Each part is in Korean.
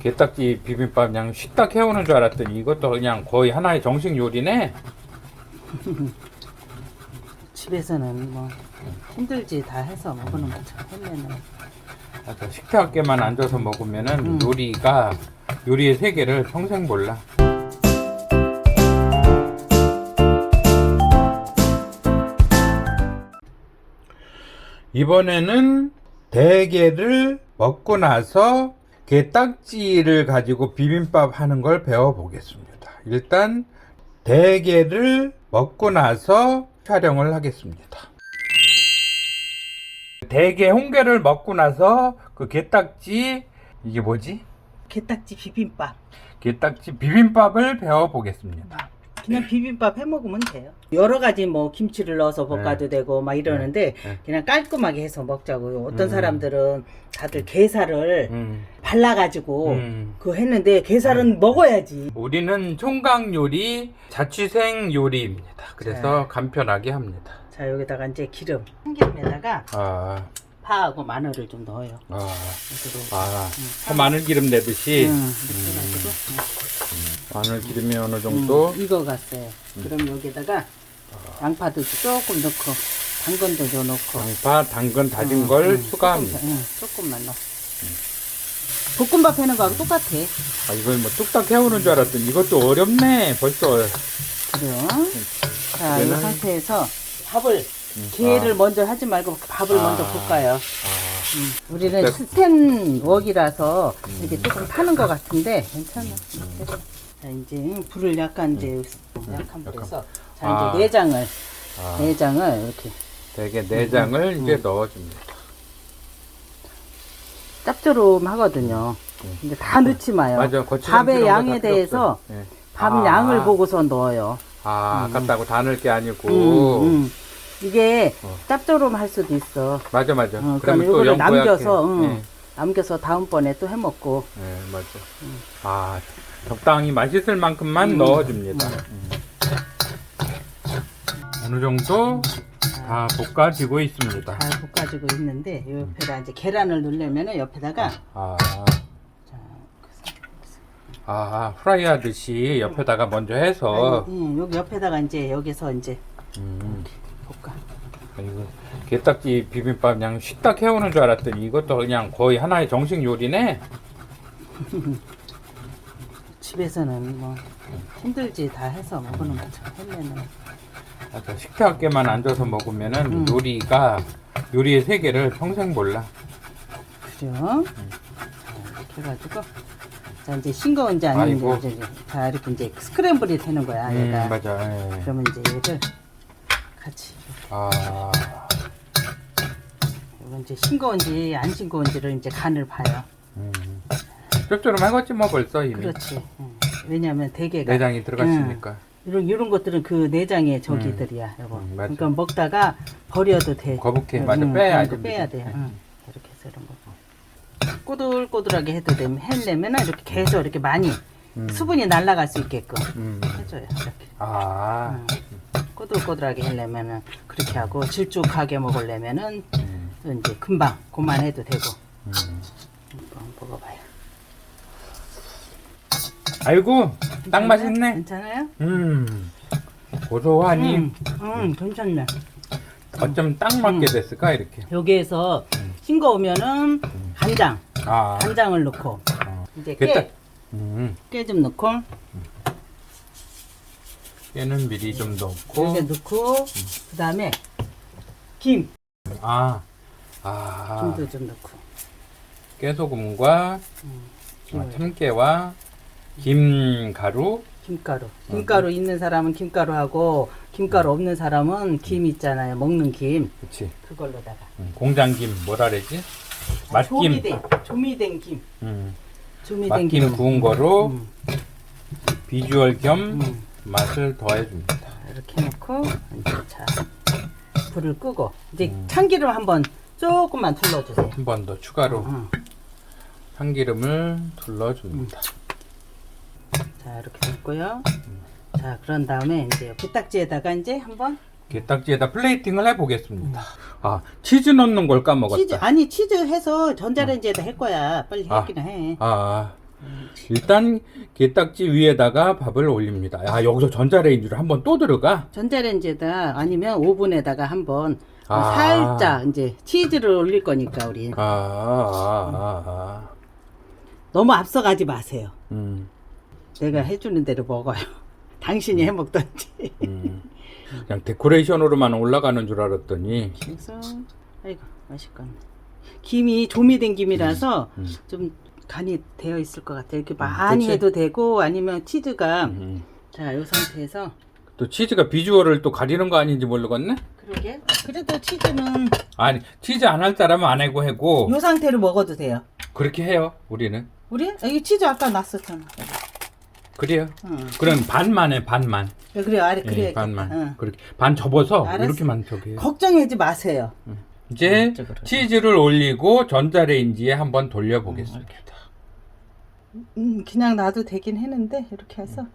게딱지 비빔밥 그냥 식탁 해오는 줄 알았더니 이것도 그냥 거의 하나의 정식 요리네. 집에서는 뭐 힘들지 다 해서 먹는 거죠. 헬레는 맞아, 식탁에만 앉아서 먹으면은 음. 요리가 요리의 세계를 평생 몰라. 이번에는 대게를 먹고 나서 게딱지를 가지고 비빔밥 하는 걸 배워보겠습니다. 일단 대게를 먹고 나서 촬영을 하겠습니다. 대게 홍게를 먹고 나서 그 게딱지 이게 뭐지? 게딱지 비빔밥. 게딱지 비빔밥을 배워보겠습니다. 그냥 비빔밥 해 먹으면 돼요. 여러 가지 뭐 김치를 넣어서 볶아도 되고 막 이러는데 네. 그냥 깔끔하게 해서 먹자고요. 어떤 음. 사람들은 다들 게살을 음, 발라가지고 음. 그거 했는데 게살은 먹어야지. 우리는 총각 요리 자취생 요리입니다. 그래서 네. 간편하게 합니다. 자 여기다가 이제 기름 참기름에다가 아, 파하고 마늘을 좀 넣어요. 아, 아, 그 마늘 기름 내듯이 음, 이렇게 해가지고 마늘 기름이 어느 음, 정도 익어갔어요. 그럼 여기다가 양파도 조금 넣고 당근도 좀 넣고 양파, 당근 다진 음, 걸 음, 추가합니다. 조금, 응, 조금만 넣어. 볶음밥 해는 거하고 똑같아. 아, 이걸 뭐 뚝딱 해오는 줄 알았더니 이것도 어렵네. 벌써 그래요. 자, 이 상태에서 밥을 게를 먼저 하지 말고 밥을 아. 먼저 볶아요. 아, 음, 우리는 네. 스텐 웍이라서 이게 조금 타는 것 같은데 괜찮아. 자, 이제 불을 약간 이제 약한 불에서 자 아. 이제 내장을 아, 내장을 이렇게 대게 내장을 이제 넣어줍니다. 짭조름하거든요. 근데 다 넣지 마요. 맞아, 거칠은 밥의 양에 다 필요 대해서 없어요. 예. 밥 아. 양을 보고서 넣어요. 아, 아깝다고 다 넣을 게 아니고. 음, 음. 이게 어. 짭조름할 수도 있어. 맞아, 맞아. 어, 또 이거를. 남겨서 응. 예. 남겨서 다음번에 또 해먹고 예, 맞아. 아, 적당히 맛있을 만큼만 음. 넣어줍니다. 음. 어느 정도 다 볶아지고 있습니다. 잘 볶아지고 있는데 이 옆에다 이제 계란을 넣으려면 옆에다가 아, 자, 아, 프라이 하듯이 옆에다가 먼저 해서. 아니, 응, 여기 옆에다가 이제 여기서 이제 음. 이거 게딱지 비빔밥 그냥 식탁 해오는 줄 알았더니 이것도 그냥 거의 하나의 정식 요리네. 집에서는 뭐 힘들지 다 해서 먹는 거죠. 헬레는 맞아, 식탁에만 앉아서 먹으면은 음. 요리가 요리의 세계를 평생 몰라. 그죠? 자, 이렇게 해가지고 자 이제 싱거운 지 아이고. 아닌지 이제 자 이렇게 이제 스크램블이 되는 거야. 음, 얘가. 맞아. 예. 그러면 이제 얘를 같이 아, 이건 이제 싱거운지 안 싱거운지를 이제 간을 봐요. 음. 짭조름하겠지 뭐 벌써 이미 그렇지. 응. 왜냐하면 대게가 내장이 들어갔으니까. 이런 이런 것들은 그 내장의 저기들이야. 여보. 음, 맞아. 그러니까 먹다가 버려도 돼. 거북해. 응, 맞아. 응, 빼야지. 그런 거 빼야 돼. 네. 응. 이렇게 해서 이런 거. 꼬들꼬들하게 해도 되면 해내면 이렇게 계속 이렇게 많이 음. 수분이 날아갈 수 있게끔 음. 해줘요. 이렇게. 아, 응. 꼬들꼬들하게 하려면은 그렇게 하고 질쭉하게 먹으려면은 음. 이제 금방 그만 해도 되고. 음. 한번 먹어봐요. 아이고, 딱 맛있네. 괜찮아요? 음, 고소하니 음, 음, 괜찮네. 어쩜 딱 맞게 됐을까 이렇게. 여기에서 싱거우면은 간장, 아, 간장을 넣고 어. 이제. 깨, 음, 깨 좀 넣고 깨는 미리 좀 넣고. 이렇게 넣고 그 다음에 김, 아, 아, 김도 좀 넣고 깨소금과 음, 아, 김을, 참깨와 김가루. 김가루. 김가루 있는 사람은 김가루 하고 김가루 없는 사람은 김 있잖아요. 먹는 김 그렇지. 그걸로다가 음, 공장김 뭐라 그러지? 맛김. 조미된 조미된 김, 음, 조미된 맛김 김 구운 거로 음, 비주얼 겸 음. 맛을 더해줍니다. 이렇게 넣고 이제 자 불을 끄고 이제 음. 참기름 한번 조금만 둘러주세요. 한 번 더 추가로 응. 참기름을 둘러줍니다. 자 이렇게 됐고요. 자 그런 다음에 이제 게딱지에다가 이제 한번 게딱지에다 플레이팅을 해보겠습니다. 아 치즈 넣는 걸 까먹었다. 치즈 아니 치즈 해서 전자레인지에다 할 거야. 빨리 아. 하기는 해. 아 일단 게딱지 위에다가 밥을 올립니다. 아 여기서 전자레인지로 한번 또 들어가. 전자레인지에다 아니면 오븐에다가 한번 아. 살짝 이제 치즈를 올릴 거니까 우리 아, 아, 아, 아. 너무 앞서가지 마세요. 음, 내가 해주는 대로 먹어요. 당신이 해 먹던지. 음. 그냥 데코레이션으로만 올라가는 줄 알았더니 그래서 아이고 맛있겠네. 김이 조미된 김이라서 음. 좀 간이 되어 있을 것 같아요. 이렇게 많이 그치? 해도 되고 아니면 치즈가 음. 자, 이 상태에서 또 치즈가 비주얼을 또 가리는 거 아닌지 모르겠네. 그러게. 그래도 치즈는 아니 치즈 안 할 사람은 안 하고 하고 이 상태로 먹어도 돼요. 그렇게 해요 우리는. 우리? 아, 이 치즈 아까 놨었잖아. 그래요. 응. 그럼 반만 해 반만. 야, 그래, 아래 예, 그래. 반만. 응. 그렇게 반 접어서 알았어. 이렇게만 저기. 해요. 걱정하지 마세요. 이제 이쪽으로. 치즈를 올리고 전자레인지에 한번 돌려보겠습니다. 음, 그냥 놔도 되긴 했는데 이렇게 해서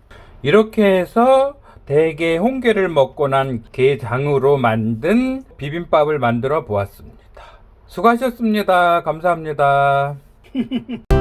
이렇게 해서 대게 홍게를 먹고 난 게장으로 만든 비빔밥을 만들어 보았습니다. 수고하셨습니다. 감사합니다.